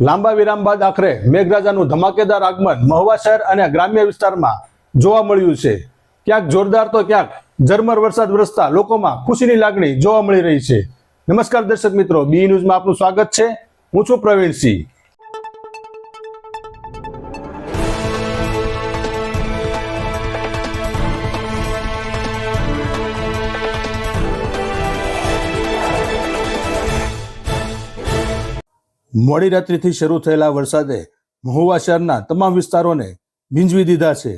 લાંબા વિરામ બાદ આખરે મેઘરાજાનું ધમાકેદાર આગમન મહુવા શહેર અને ગ્રામ્ય વિસ્તારમાં જોવા મળ્યું છે. ક્યાંક જોરદાર તો ક્યાંક ઝરમર વરસાદ વરસતા લોકોમાં ખુશીની લાગણી જોવા મળી રહી છે. નમસ્કાર દર્શક મિત્રો, બી ન્યૂઝમાં આપનું સ્વાગત છે. હું છું પ્રવીણસિંહ. મોડી રાત્રિથી શરૂ થયેલા વરસાદે મહુવા શહેરના તમામ વિસ્તારોને ભીંજવી દીધા છે.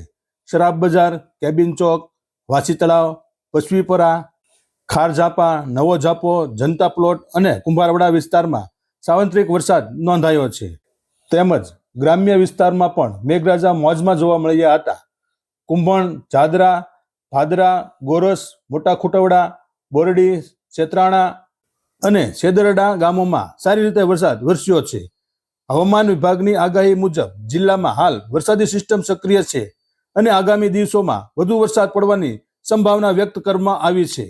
શરાબ બજાર, કેબિન ચોક, વાસી તળાવ પશ્ચીપરા ખારઝાપા નવો ઝાપો, જનતા પ્લોટ અને કુંભારવડા વિસ્તારમાં સાવંત્રિક વરસાદ નોંધાયો છે. તેમજ ગ્રામ્ય વિસ્તારમાં પણ મેઘરાજા મોજમાં જોવા મળ્યા હતા. કુંભણ જાદરા ભાદરા, ગોરસ, મોટા ખુટવડા, બોરડી સેત્રાણા અને છેદરડા ગામોમાં સારી રીતે વરસાદ વરસ્યો છે. હવામાન વિભાગની આગાહી મુજબ જિલ્લામાં હાલ વરસાદી સિસ્ટમ સક્રિય છે અને આગામી દિવસોમાં વધુ વરસાદ પડવાની સંભાવના વ્યક્ત કરવામાં આવી છે.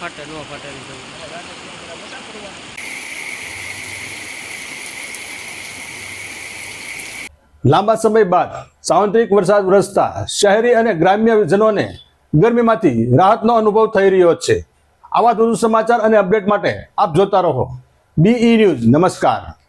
ફાટે ફાટે લાંબા સમય બાદ સાવંત્રિક વરસાદ વરસતા શહેરી અને ગ્રામ્ય જનોને ગરમીમાંથી રાહતનો અનુભવ થઈ રહ્યો છે. આવા વધુ સમાચાર અને અપડેટ માટે આપ જોતા રહો. બીઈ ન્યૂઝ નમસ્કાર.